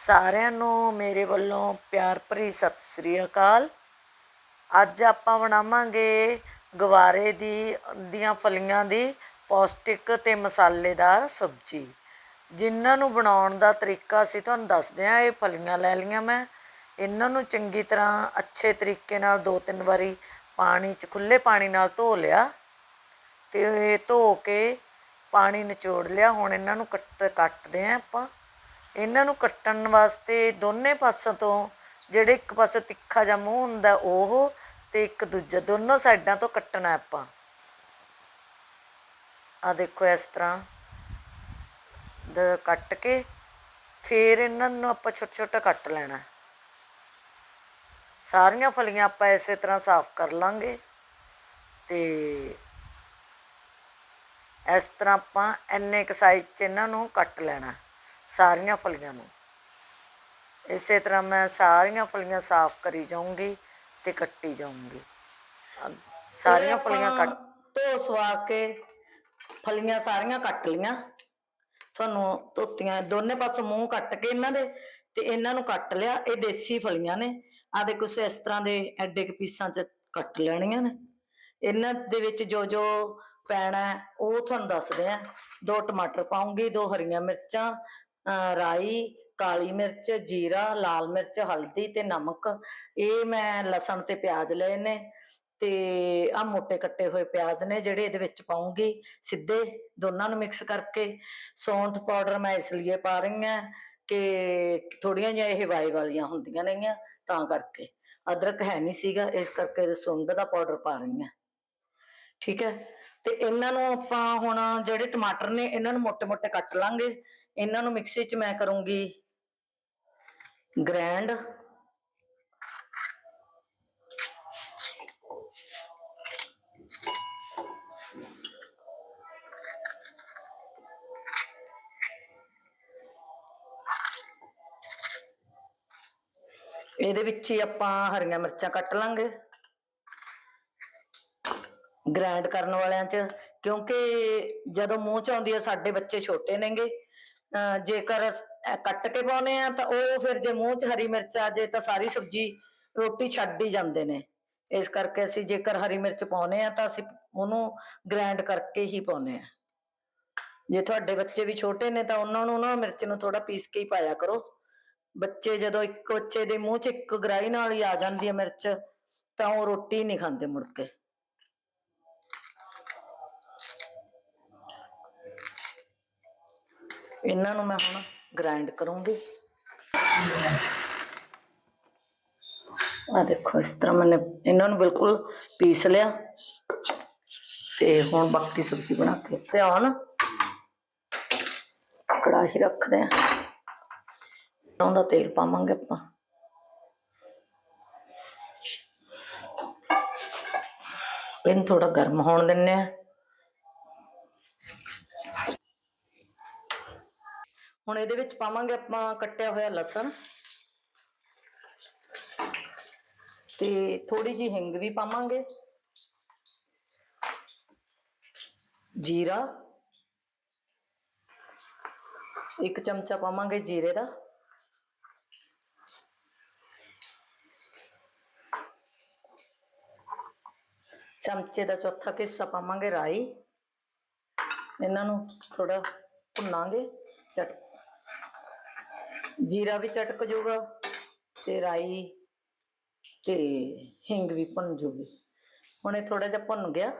ਸਾਰਿਆਂ ਨੂੰ ਮੇਰੇ ਵੱਲੋਂ ਪਿਆਰ ਭਰੀ ਸਤਿ ਸ੍ਰੀ ਅਕਾਲ। ਅੱਜ ਆਪਾਂ ਬਣਾਵਾਂਗੇ ਗਵਾਰੇ ਦੀ, ਦੀਆਂ ਫਲੀਆਂ ਦੀ ਪੌਸ਼ਟਿਕ ਤੇ ਮਸਾਲੇਦਾਰ ਸਬਜ਼ੀ। ਜਿਨ੍ਹਾਂ ਨੂੰ ਬਣਾਉਣ ਦਾ ਤਰੀਕਾ ਅਸੀਂ ਤੁਹਾਨੂੰ ਦੱਸਦੇ ਹਾਂ ਇਹ ਫਲੀਆਂ ਲੈ ਲਈਆਂ ਮੈਂ। ਇਹਨਾਂ ਨੂੰ ਚੰਗੀ ਤਰ੍ਹਾਂ ਅੱਛੇ ਤਰੀਕੇ ਨਾਲ ਦੋ ਤਿੰਨ ਵਾਰੀ ਪਾਣੀ 'ਚ ਖੁੱਲੇ ਪਾਣੀ ਨਾਲ ਧੋ ਲਿਆ ਤੇ ਇਹ ਧੋ ਕੇ ਪਾਣੀ ਨਿਚੋੜ ਲਿਆ। ਹੁਣ ਇਹਨਾਂ ਨੂੰ ਕੱਟ, ਕੱਟਦੇ ਆਂ ਆਪਾਂ। ਇਹਨਾਂ ਨੂੰ ਕੱਟਣ ਵਾਸਤੇ ਦੋਨੇ ਪਾਸਿਆਂ ਤੋਂ ਜਿਹੜੇ ਇੱਕ ਪਾਸੇ ਤਿੱਖਾ ਜਿਹਾ ਮੂੰਹ ਹੁੰਦਾ ਉਹ ਅਤੇ ਇੱਕ ਦੂਜਾ, ਦੋਨੋਂ ਸਾਈਡਾਂ ਤੋਂ ਕੱਟਣਾ ਆਪਾਂ। ਆ ਦੇਖੋ ਇਸ ਤਰ੍ਹਾਂ ਦਾ ਕੱਟ ਕੇ ਫਿਰ ਇਹਨਾਂ ਨੂੰ ਆਪਾਂ ਛੋਟਾ ਛੋਟਾ ਕੱਟ ਲੈਣਾ। ਸਾਰੀਆਂ ਫਲੀਆਂ ਆਪਾਂ ਇਸੇ ਤਰ੍ਹਾਂ ਸਾਫ਼ ਕਰ ਲਾਂਗੇ ਤੇ ਇਸ ਤਰ੍ਹਾਂ ਆਪਾਂ ਇੰਨੇ ਕੁ ਸਾਈਜ਼ 'ਚ ਇਹਨਾਂ ਨੂੰ ਕੱਟ ਲੈਣਾ। ਸਾਰੀਆਂ ਫਲੀਆਂ ਨੂੰ। ਇਸੇ ਤਰ੍ਹਾਂ ਮੈਂ ਸਾਰੀਆਂ ਫਲੀਆਂ ਸਾਫ਼ ਕਰੀ ਜਾਊਂਗੀ ਤੇ ਕੱਟੀ ਜਾਊਂਗੀ। ਸਾਰੀਆਂ ਫਲੀਆਂ ਕੱਟ ਧੋ ਸਵਾ ਕੇ ਫਲੀਆਂ ਸਾਰੀਆਂ ਕੱਟ ਲੀਆਂ ਤੁਹਾਨੂੰ ਧੋਤੀਆਂ ਦੋਨੇ ਪਾਸੋਂ ਮੂੰਹ ਕੱਟ ਕੇ ਇਹਨਾਂ ਦੇ ਤੇ ਇਹਨਾਂ ਨੂੰ ਕੱਟ ਲਿਆ ਇਹ ਦੇਸੀ ਫਲੀਆਂ ਨੇ। ਆ ਦੇ ਕੁਛ ਇਸ ਤਰ੍ਹਾਂ ਦੇ ਐਡੇ ਕੁ ਪੀਸਾਂ 'ਚ ਕੱਟ ਲੈਣੀਆਂ ਨੇ। ਇਹਨਾਂ ਦੇ ਵਿੱਚ ਜੋ ਜੋ ਪੈਣਾ ਉਹ ਤੁਹਾਨੂੰ ਦੱਸਦੇ ਆ। ਦੋ ਟਮਾਟਰ ਪਾਉਂਗੀ ਦੋ ਹਰੀਆਂ ਮਿਰਚਾਂ ਰਾਈ, ਕਾਲੀ ਮਿਰਚ, ਜੀਰਾ, ਲਾਲ ਮਿਰਚ, ਹਲਦੀ ਤੇ ਨਮਕ। ਇਹ ਮੈਂ ਲਸਣ ਤੇ ਪਿਆਜ਼ ਲਏ ਨੇ ਤੇ ਆ ਮੋਟੇ ਕੱਟੇ ਹੋਏ ਪਿਆਜ਼ ਨੇ ਜਿਹੜੇ ਇਹਦੇ ਵਿੱਚ ਪਾਉਂਗੀ ਸਿੱਧੇ, ਦੋਨਾਂ ਨੂੰ ਮਿਕਸ ਕਰਕੇ। ਸੌਂਠ ਪਾਊਡਰ ਮੈਂ ਇਸ ਲਈ ਪਾ ਰਹੀ ਹਾਂ ਕਿ ਥੋੜੀਆਂ ਜਿਹੀਆਂ ਇਹ ਵਾਈ ਵਾਲੀਆਂ ਹੁੰਦੀਆਂ ਨੇਗੀਆਂ ਤਾਂ ਕਰਕੇ। ਅਦਰਕ ਹੈ ਨਹੀਂ ਸੀਗਾ, ਇਸ ਕਰਕੇ ਸੁੰਡ ਦਾ ਪਾਊਡਰ ਪਾ ਰਹੀ ਹਾਂ। ਠੀਕ ਹੈ? ਤੇ ਇਹਨਾਂ ਨੂੰ ਆਪਾਂ ਹੁਣ ਜਿਹੜੇ ਟਮਾਟਰ ਨੇ, ਇਹਨਾਂ ਨੂੰ ਮੋਟੇ ਮੋਟੇ ਕੱਟ ਲਾਂਗੇ। ਇਹਨਾਂ ਨੂੰ ਮਿਕਸੀ 'ਚ ਮੈਂ ਕਰੂੰਗੀ ਗ੍ਰੈਂਡ। ਇਹਦੇ ਵਿੱਚ ਹੀ ਆਪਾਂ ਹਰੀਆਂ ਮਿਰਚਾਂ ਕੱਟ ਲਾਂਗੇ। ਗ੍ਰਾਈਂਡ ਕਰਨ ਵਾਲਿਆਂ 'ਚ, ਕਿਉਂਕਿ ਜਦੋਂ ਮੂੰਹ 'ਚ ਆਉਂਦੀ ਆ, ਸਾਡੇ ਬੱਚੇ ਛੋਟੇ ਨੇਗੇ। ਜੇਕਰ ਕੱਟ ਕੇ ਪਾਉਨੇ ਆ ਤਾਂ ਉਹ ਫਿਰ ਜੇ ਮੂੰਹ 'ਚ ਹਰੀ ਮਿਰਚ ਆ ਜੇ ਤਾਂ ਸਾਰੀ ਸਬਜ਼ੀ ਰੋਟੀ ਛੱਡ ਹੀ ਜਾਂਦੇ ਨੇ। ਇਸ ਕਰਕੇ ਅਸੀਂ ਜੇਕਰ ਹਰੀ ਮਿਰਚ ਪਾਉਨੇ ਆ ਤਾਂ ਅਸੀਂ ਉਹਨੂੰ ਗ੍ਰਾਈਂਡ ਕਰਕੇ ਹੀ ਪਾਉਨੇ ਆ। ਜੇ ਤੁਹਾਡੇ ਬੱਚੇ ਵੀ ਛੋਟੇ ਨੇ ਤਾਂ ਉਹਨਾਂ ਨੂੰ ਨਾ ਮਿਰਚ ਨੂੰ ਥੋੜਾ ਪੀਸ ਕੇ ਹੀ ਪਾਇਆ ਕਰੋ। ਬੱਚੇ ਜਦੋਂ ਇੱਕ ਬੱਚੇ ਦੇ ਮੂੰਹ 'ਚ ਇੱਕ ਗਰਾਈ ਨਾਲ ਹੀ ਆ ਜਾਂਦੀ ਹੈ ਮਿਰਚ, ਤਾਂ ਉਹ ਰੋਟੀ ਨਹੀਂ ਖਾਂਦੇ ਮੁੜ ਕੇ। ਇਹਨਾਂ ਨੂੰ ਮੈਂ ਹੁਣ ਗ੍ਰਾਈਂਡ ਕਰੂੰਗੀ। ਆ ਦੇਖੋ, ਇਸ ਤਰ੍ਹਾਂ ਮੈਨੇ ਇਹਨਾਂ ਨੂੰ ਬਿਲਕੁਲ ਪੀਸ ਲਿਆ ਤੇ ਹੁਣ ਬਾਕੀ ਸਬਜ਼ੀ ਬਣਾ ਕੇ ਧਿਆਨ ਕੜਾਹੀ ਰੱਖਦੇ ਆ। ਉਹਦਾ ਤੇਲ ਪਾਵਾਂਗੇ ਆਪਾਂ। ਇਹਨੂੰ ਥੋੜਾ ਗਰਮ ਹੋਣ ਦਿੰਨੇ ਆ। ਹੁਣ ਇਹਦੇ ਵਿੱਚ ਪਾਵਾਂਗੇ ਆਪਾਂ ਕੱਟਿਆ ਹੋਇਆ ਲਸਣ। ਤੇ ਥੋੜੀ ਜੀ ਹਿੰਗ ਵੀ ਪਾਵਾਂਗੇ। ਜੀਰਾ। ਇੱਕ ਚਮਚਾ ਪਾਵਾਂਗੇ ਜੀਰੇ ਦਾ। ਚਮਚੇ ਦਾ ਚੌਥਾ ਹਿੱਸਾ ਪਾਵਾਂਗੇ ਰਾਈ। ਇਹਨਾਂ ਨੂੰ ਥੋੜਾ ਭੁੰਨਾਂਗੇ। ਚਟ ਜੀਰਾ ਵੀ ਚਟਕ ਜਾਊਗਾ ਤੇ ਰਾਈ ਤੇ ਹਿੰਗ ਵੀ ਭੁੰਨ ਜੂਗੀ। ਹੁਣ ਇਹ ਥੋੜਾ ਜਿਹਾ ਭੁੰਨ ਗਿਆ।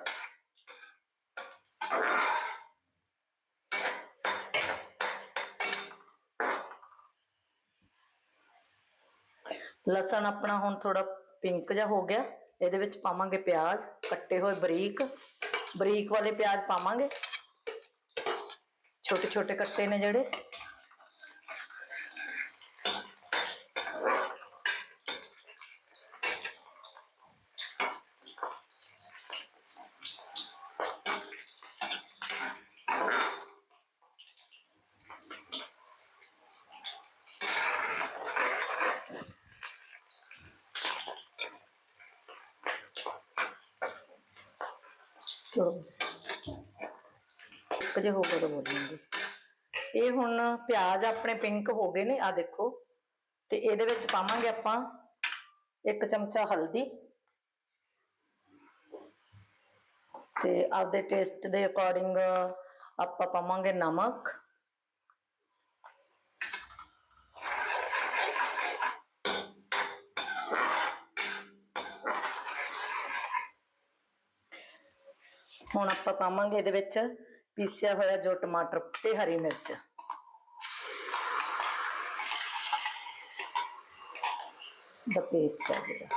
ਲਸਣ ਆਪਣਾ ਹੁਣ ਥੋੜਾ ਪਿੰਕ ਜਿਹਾ ਹੋ ਗਿਆ। ਇਹਦੇ ਵਿੱਚ ਪਾਵਾਂਗੇ ਪਿਆਜ਼, ਕੱਟੇ ਹੋਏ ਬਰੀਕ। ਬਰੀਕ ਵਾਲੇ ਪਿਆਜ਼ ਪਾਵਾਂਗੇ। ਛੋਟੇ ਛੋਟੇ ਕੱਟੇ ਨੇ ਜਿਹੜੇ। ਚਲੋ। ਇੱਕ ਜੇ ਹੋ ਤਾਂ ਬੋਲ ਇਹ ਹੁਣ ਪਿਆਜ਼ ਆਪਣੇ ਪਿੰਕ ਹੋ ਗਏ ਨੇ ਆ ਦੇਖੋ। ਤੇ ਇਹਦੇ ਵਿੱਚ ਪਾਵਾਂਗੇ ਆਪਾਂ ਇੱਕ ਚਮਚਾ ਹਲਦੀ। ਤੇ ਆਪਦੇ ਟੇਸਟ ਦੇ ਅਕੋਰਡਿੰਗ ਆਪਾਂ ਪਾਵਾਂਗੇ ਨਮਕ। ਹੁਣ ਆਪਾਂ ਪਾਵਾਂਗੇ ਇਹਦੇ ਵਿੱਚ ਪੀਸਿਆ ਹੋਇਆ ਜੋ ਟਮਾਟਰ ਤੇ ਹਰੀ ਮਿਰਚ। ਦਾ ਪੇਸਟ ਹੈ ਜਿਹੜਾ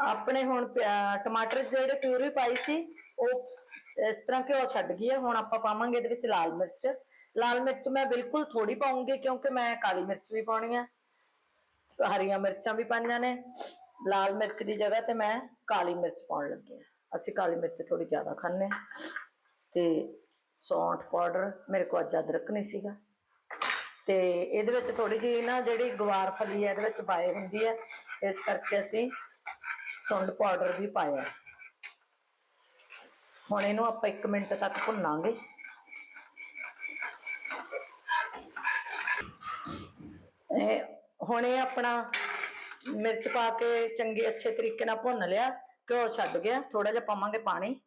ਆਪਣੇ ਹੁਣ ਟਮਾਟਰ ਜਿਹੜੇ ਪਿਊਰੀ ਪਾਈ ਸੀ, ਉਹ ਇਸ ਤਰ੍ਹਾਂ ਘਿਓ ਛੱਡ ਗਈ ਹੈ ਹੁਣ ਆਪਾਂ ਪਾਵਾਂਗੇ ਇਹਦੇ ਵਿੱਚ ਲਾਲ ਮਿਰਚ। ਲਾਲ ਮਿਰਚ ਮੈਂ ਬਿਲਕੁਲ ਥੋੜੀ ਪਾਉਂਗੀ ਕਿਉਂਕਿ ਮੈਂ ਕਾਲੀ ਮਿਰਚ ਵੀ ਪਾਉਣੀ ਹੈ ਹਰੀਆਂ ਮਿਰਚਾਂ ਵੀ ਪਾਈਆਂ ਨੇ। ਲਾਲ ਮਿਰਚ ਦੀ ਜਗ੍ਹਾ ਤੇ ਮੈਂ ਕਾਲੀ ਮਿਰਚ ਪਾਉਣ ਲੱਗੀ ਹਾਂ ਅਸੀਂ ਕਾਲੀ ਮਿਰਚ ਥੋੜੀ ਜ਼ਿਆਦਾ ਖਾਂਦੇ ਤੇ ਸੌਂਠ ਪਾਊਡਰ ਮੇਰੇ ਕੋਲ ਅੱਜ ਅਦਰਕ ਨਹੀਂ ਸੀਗਾ। ਤੇ ਇਹਦੇ ਵਿੱਚ ਥੋੜੀ ਜਿਹੀ ਨਾ ਜਿਹੜੀ ਗਵਾਰ ਫਲੀ ਹੈ ਇਹਦੇ ਵਿੱਚ ਪਾਏ ਹੁੰਦੀ ਹੈ ਇਸ ਕਰਕੇ ਅਸੀਂ ਸੁੰਡ ਪਾਊਡਰ ਵੀ ਪਾਇਆ। ਹੁਣ ਇਹਨੂੰ ਆਪਾਂ 1 ਮਿੰਟ ਤੱਕ ਭੁੰਨਾਂਗੇ। ਇਹ ਹੁਣ ਇਹ ਆਪਣਾ ਮਿਰਚ ਪਾ ਕੇ ਚੰਗੇ ਅੱਛੇ ਤਰੀਕੇ ਨਾਲ ਭੁੰਨ ਲਿਆ, ਘਿਓ ਛੱਡ ਗਿਆ ਥੋੜਾ ਜਿਹਾ ਪਾਵਾਂਗੇ ਪਾਣੀ।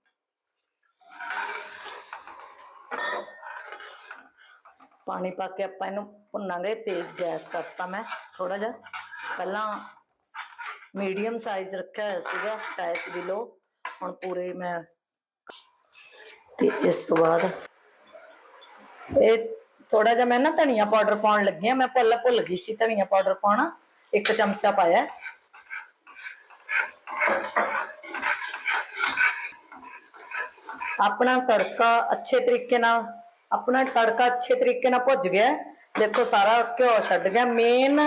ਪਾਣੀ ਪਾ ਕੇ ਆਪਾਂ ਇਹਨੂੰ ਭੁੰਨਾਂਗੇ, ਤੇਜ਼ ਗੈਸ ਕਰਤਾ ਮੈਂ ਥੋੜਾ ਜਿਹਾ। ਪਹਿਲਾਂ ਮੀਡੀਅਮ ਸਾਈਜ਼ ਰੱਖਿਆ ਹੋਇਆ ਸੀਗਾ ਟਾਈਸ ਦੀ ਲੋ। ਹੁਣ ਪੂਰੇ ਮੈਂ ਤੇ ਇਸ ਤੋਂ ਬਾਅਦ ਇਹ ਥੋੜਾ ਜਿਹਾ ਮੈਂ ਨਾ ਧਨੀਆ ਪਾਊਡਰ ਪਾਉਣ ਲੱਗੀ ਆ ਮੈਂ ਪਹਿਲਾਂ ਭੁੱਲ ਗਈ ਸੀ ਧਨੀਆ ਪਾਊਡਰ ਪਾਉਣਾ। ਇੱਕ ਚਮਚਾ ਪਾਇਆ। ਆਪਣਾ ਤੜਕਾ ਅੱਛੇ ਤਰੀਕੇ ਨਾਲ, ਆਪਣਾ ਤੜਕਾ ਅੱਛੇ ਤਰੀਕੇ ਨਾਲ ਭੁੱਜ ਗਿਆ। ਦੇਖੋ ਸਾਰਾ ਘਿਓ ਛੱਡ ਗਿਆ। ਮੇਨ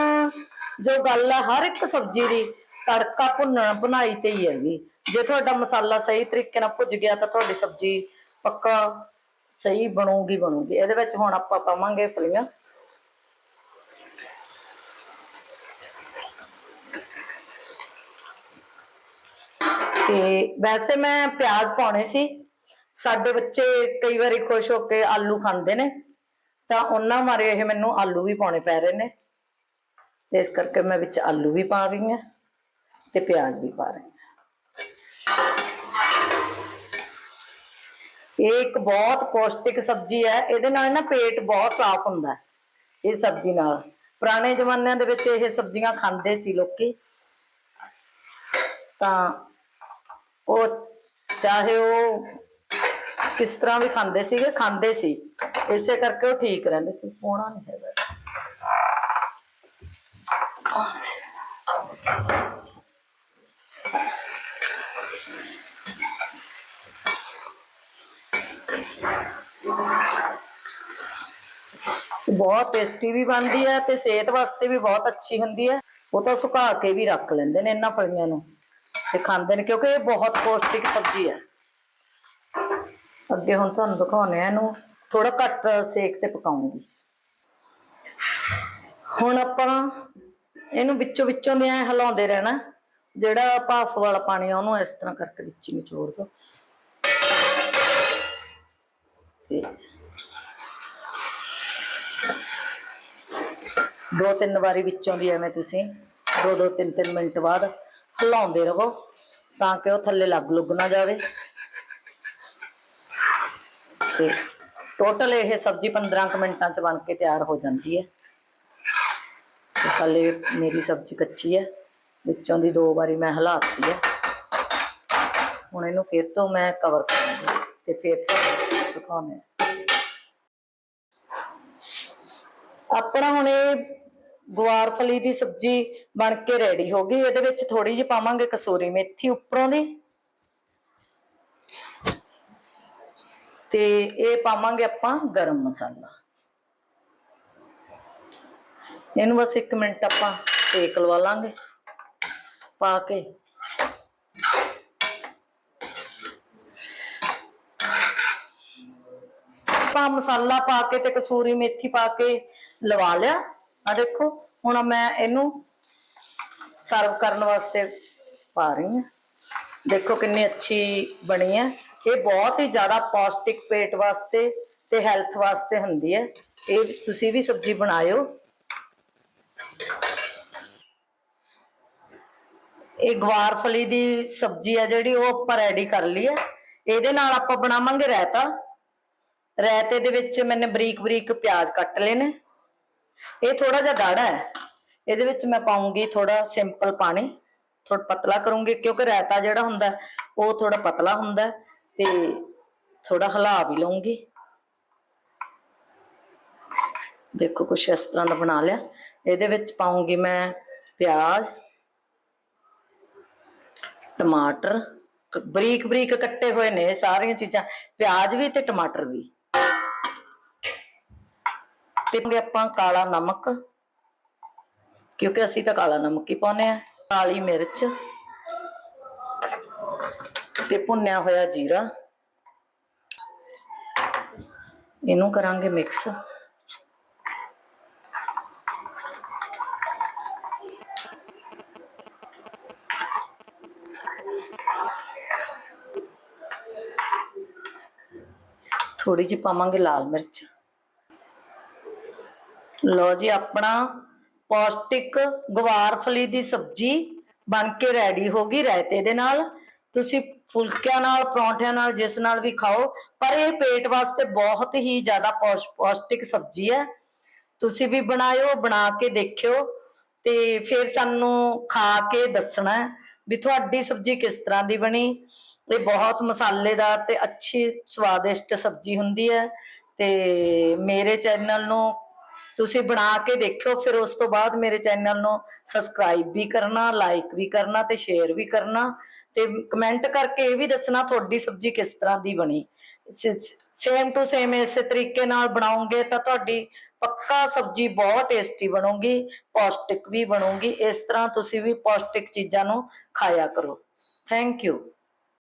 ਜੋ ਗੱਲ ਆ, ਹਰ ਇੱਕ ਸਬਜ਼ੀ ਦੀ ਤੜਕਾ ਭੁੰਨਣ ਬਣਾਈ ਤੇ ਹੀ ਹੈਗੀ। ਜੇ ਤੁਹਾਡਾ ਮਸਾਲਾ ਸਹੀ ਤਰੀਕੇ ਨਾਲ ਭੁੱਜ ਗਿਆ ਤਾਂ ਤੁਹਾਡੀ ਸਬਜ਼ੀ ਪੱਕਾ ਸਹੀ ਬਣੂਗੀ ਬਣੂਗੀ। ਇਹਦੇ ਵਿੱਚ ਹੁਣ ਆਪਾਂ ਪਾਵਾਂਗੇ ਫਲੀਆਂ। ਤੇ ਵੈਸੇ ਮੈਂ ਪਿਆਜ਼ ਪਾਉਣੇ ਸੀ। ਸਾਡੇ ਬੱਚੇ ਕਈ ਵਾਰੀ ਖੁਸ਼ ਹੋ ਕੇ ਆਲੂ ਖਾਂਦੇ ਨੇ। ਤਾਂ ਉਹਨਾਂ ਮਾਰੇ ਇਹ ਮੈਨੂੰ ਆਲੂ ਵੀ ਪਾਉਣੇ ਪੈ ਰਹੇ ਨੇ। ਤੇ ਇਸ ਕਰਕੇ ਮੈਂ ਵਿੱਚ ਆਲੂ ਵੀ ਪਾ ਰਹੀ ਹਾਂ ਤੇ ਪਿਆਜ਼ ਵੀ ਪਾ ਰਹੀ ਹਾਂ। ਇਹ ਇੱਕ ਬਹੁਤ ਪੌਸ਼ਟਿਕ ਸਬਜ਼ੀ ਹੈ, ਇਹਦੇ ਨਾਲ ਨਾ ਪੇਟ ਬਹੁਤ ਸਾਫ਼ ਹੁੰਦਾ ਹੈ, ਇਹ ਸਬਜ਼ੀ ਨਾਲ। ਪੁਰਾਣੇ ਜ਼ਮਾਨਿਆਂ ਦੇ ਵਿੱਚ ਇਹ ਸਬਜ਼ੀਆਂ ਖਾਂਦੇ ਸੀ ਲੋਕੀ। ਤਾਂ ਉਹ ਚਾਹੇ ਉਹ ਕਿਸ ਤਰ੍ਹਾਂ ਵੀ ਖਾਂਦੇ ਸੀਗੇ, ਖਾਂਦੇ ਸੀ। ਇਸੇ ਕਰਕੇ ਉਹ ਠੀਕ ਰਹਿੰਦੇ ਸੀ ਪੋਣਾ ਨਹੀਂ ਹੈਗਾ। ਬਹੁਤ ਟੇਸਟੀ ਵੀ ਬਣਦੀ ਹੈ ਤੇ ਸਿਹਤ ਵਾਸਤੇ ਵੀ ਬਹੁਤ ਅੱਛੀ ਹੁੰਦੀ ਹੈ। ਉਹ ਤਾਂ ਸੁਕਾ ਕੇ ਵੀ ਰੱਖ ਲੈਂਦੇ ਨੇ ਇਹਨਾਂ ਫਲੀਆਂ ਨੂੰ ਤੇ ਖਾਂਦੇ ਨੇ, ਕਿਉਂਕਿ ਇਹ ਬਹੁਤ ਪੌਸ਼ਟਿਕ ਸਬਜ਼ੀ ਹੈ। ਅੱਗੇ ਹੁਣ ਤੁਹਾਨੂੰ ਦਿਖਾਉਣੇ ਆ ਇਹਨੂੰ ਥੋੜਾ ਘੱਟ ਸੇਕ ਤੇ ਪਕਾਉਂਗੀ। ਹੁਣ ਆਪਾਂ ਇਹਨੂੰ ਵਿੱਚੋਂ ਵਿੱਚੋਂ ਦੇ ਐ ਹਿਲਾਉਂਦੇ ਰਹਿਣਾ, ਜਿਹੜਾ ਭਾਫ ਵਾਲਾ ਪਾਣੀ ਆ ਉਹਨੂੰ ਇਸ ਤਰ੍ਹਾਂ ਕਰਕੇ ਵਿੱਚ ਨਿਚੋੜ ਦੋ। ਤੇ ਦੋ ਤਿੰਨ ਵਾਰੀ ਵਿੱਚੋਂ ਦੀ ਐਵੇਂ ਤੁਸੀਂ ਦੋ ਦੋ ਤਿੰਨ ਤਿੰਨ ਮਿੰਟ ਬਾਅਦ ਹਿਲਾਉਂਦੇ ਰਹੋ ਤਾਂ ਕਿ ਉਹ ਥੱਲੇ ਲੱਗ ਲੁੱਗ ਨਾ ਜਾਵੇ। ਤੇ ਟੋਟਲ ਇਹ ਸਬਜ਼ੀ 15 ਮਿੰਟਾਂ ਚ ਬਣ ਕੇ ਤਿਆਰ ਹੋ ਜਾਂਦੀ ਹੈ। ਤੇ ਹਾਲੇ ਮੇਰੀ ਸਬਜ਼ੀ ਕੱਚੀ ਹੈ, ਵਿੱਚੋਂ ਦੀ ਦੋ ਵਾਰੀ ਮੈਂ ਹਿਲਾਤੀ ਹੈ। ਹੁਣ ਇਹਨੂੰ ਫਿਰ ਤੋਂ ਮੈਂ ਕਵਰ ਕਰਾਂਗੀ ਤੇ ਫਿਰ ਤੋਂ ਦਿਖਾਉਂਦੇ ਆਪਣਾ ਹੁਣ ਇਹ ਗੁਆਰ ਦੀ ਸਬਜ਼ੀ ਬਣ ਕੇ ਰੈਡੀ ਹੋ ਗਈ। ਇਹਦੇ ਵਿੱਚ ਥੋੜੀ ਜਿਹੀ ਪਾਵਾਂਗੇ ਕਸੂਰੀ ਮੇਥੀ ਉੱਪਰੋਂ ਦੀ। ਤੇ ਇਹ ਪਾਵਾਂਗੇ ਆਪਾਂ ਗਰਮ ਮਸਾਲਾ। ਇਹਨੂੰ ਬਸ 1 ਮਿੰਟ ਆਪਾਂ ਸੇਕ ਲਵਾ ਲਾਂਗੇ। ਪਾ ਕੇ। ਆਪਾਂ ਮਸਾਲਾ ਪਾ ਕੇ ਤੇ ਕਸੂਰੀ ਮੇਥੀ ਪਾ ਕੇ ਲਵਾ ਲਿਆ। ਆ ਦੇਖੋ, ਹੁਣ ਮੈਂ ਇਹਨੂੰ ਸਰਵ ਕਰਨ ਵਾਸਤੇ ਪਾ ਰਹੀ ਹਾਂ। ਦੇਖੋ ਕਿੰਨੀ ਅੱਛੀ ਬਣੀ ਹੈ। ਇਹ ਬਹੁਤ ਹੀ ਜ਼ਿਆਦਾ ਪੌਸ਼ਟਿਕ ਪੇਟ ਵਾਸਤੇ ਤੇ ਹੈਲਥ ਵਾਸਤੇ ਹੁੰਦੀ ਹੈ। ਇਹ ਤੁਸੀਂ ਵੀ ਸਬਜ਼ੀ ਬਣਾਇਓ। ਇਹ ਗਵਾਰ ਫਲੀ ਦੀ ਸਬਜ਼ੀ ਹੈ ਜਿਹੜੀ ਉਹ ਆਪਾਂ ਰੈਡੀ ਕਰ ਲਈ ਹੈ। ਇਹਦੇ ਨਾਲ ਆਪਾਂ ਬਣਾਵਾਂਗੇ ਰਾਇਤਾ। ਰਾਇਤੇ ਦੇ ਵਿੱਚ ਮੈਨੇ ਬਰੀਕ ਬਰੀਕ ਪਿਆਜ਼ ਕੱਟ ਲਏ ਨੇ। ਇਹ ਥੋੜਾ ਜਿਹਾ ਗਾੜਾ ਹੈ। ਇਹਦੇ ਵਿੱਚ ਮੈਂ ਪਾਉਂਗੀ ਥੋੜਾ ਸਿੰਪਲ ਪਾਣੀ ਥੋੜਾ ਪਤਲਾ ਕਰੂੰਗੀ ਕਿਉਂਕਿ ਰਾਇਤਾ ਜਿਹੜਾ ਹੁੰਦਾ ਉਹ ਥੋੜਾ ਪਤਲਾ ਹੁੰਦਾ ਤੇ ਥੋੜਾ ਹਿਲਾ ਵੀ ਲਵਾਂਗੀ ਦੇਖੋ ਕੁਛ ਇਸ ਤਰ੍ਹਾਂ ਦਾ ਬਣਾ ਲਿਆ। ਇਹਦੇ ਵਿੱਚ ਪਾਉਂਗੀ ਮੈਂ ਪਿਆਜ਼, ਟਮਾਟਰ ਬਰੀਕ ਬਰੀਕ ਕੱਟੇ ਹੋਏ ਨੇ ਇਹ ਸਾਰੀਆਂ ਚੀਜ਼ਾਂ। ਪਿਆਜ਼ ਵੀ ਤੇ ਟਮਾਟਰ ਵੀ। ਤੇ ਆਪਾਂ ਕਾਲਾ ਨਮਕ, ਕਿਉਂਕਿ ਅਸੀਂ ਤਾਂ ਕਾਲਾ ਨਮਕ ਹੀ ਪਾਉਨੇ ਆ ਕਾਲੀ ਮਿਰਚ ਤੇ ਭੁੰਨਿਆ ਹੋਇਆ ਜੀਰਾ। ਇਹਨੂੰ ਕਰਾਂਗੇ ਮਿਕਸ ਥੋੜੀ ਜਿਹੀ ਪਾਵਾਂਗੇ ਲਾਲ ਮਿਰਚ। ਲੋ ਜੀ, ਆਪਣਾ ਪੌਸ਼ਟਿਕ ਗਵਾਰ ਫਲੀ ਦੀ ਸਬਜ਼ੀ ਬਣ ਕੇ ਰੈਡੀ ਹੋ ਗਈ ਰਾਇਤੇ ਦੇ ਨਾਲ। ਤੁਸੀਂ ਫੁਲਕਿਆਂ ਨਾਲ, ਪਰੌਂਠਿਆਂ ਨਾਲ ਜਿਸ ਨਾਲ ਵੀ ਖਾਓ, ਪਰ ਇਹ ਪੇਟ ਵਾਸਤੇ ਬਹੁਤ ਹੀ ਜ਼ਿਆਦਾ ਪੌਸ਼ਟਿਕ ਸਬਜ਼ੀ ਹੈ। ਤੁਸੀਂ ਵੀ ਬਣਾਇਓ, ਬਣਾ ਕੇ ਦੇਖਿਓ ਤੇ ਫਿਰ ਸਾਨੂੰ ਖਾ ਕੇ ਦੱਸਣਾ ਵੀ ਤੁਹਾਡੀ ਸਬਜ਼ੀ ਕਿਸ ਤਰ੍ਹਾਂ ਦੀ ਬਣੀ। ਇਹ ਬਹੁਤ ਮਸਾਲੇਦਾਰ ਤੇ ਅੱਛੀ ਸਵਾਦਿਸ਼ਟ ਸਬਜ਼ੀ ਹੁੰਦੀ ਹੈ ਤੇ ਮੇਰੇ ਚੈਨਲ ਨੂੰ ਤੁਸੀਂ ਬਣਾ ਕੇ ਦੇਖਿਓ, ਫਿਰ ਉਸ ਤੋਂ ਬਾਅਦ ਮੇਰੇ ਚੈਨਲ ਨੂੰ ਸਬਸਕ੍ਰਾਈਬ ਵੀ ਕਰਨਾ ਲਾਈਕ ਵੀ ਕਰਨਾ ਤੇ ਸ਼ੇਅਰ ਵੀ ਕਰਨਾ ਤੇ ਕਮੈਂਟ ਕਰਕੇ ਇਹ ਵੀ ਦੱਸਣਾ ਤੁਹਾਡੀ ਸਬਜ਼ੀ ਕਿਸ ਤਰ੍ਹਾਂ ਦੀ ਬਣੀ। ਸੇਮ ਟੂ ਸੇਮ ਇਸੇ ਤਰੀਕੇ ਨਾਲ ਬਣਾਉਂਗੇ ਤਾਂ ਤੁਹਾਡੀ ਪੱਕਾ ਸਬਜ਼ੀ ਬਹੁਤ ਟੇਸਟੀ ਬਣੂਗੀ, ਪੌਸ਼ਟਿਕ ਵੀ ਬਣੂਗੀ, ਇਸ ਤਰ੍ਹਾਂ ਤੁਸੀਂ ਵੀ ਪੌਸ਼ਟਿਕ ਚੀਜ਼ਾਂ ਨੂੰ ਖਾਇਆ ਕਰੋ। Thank you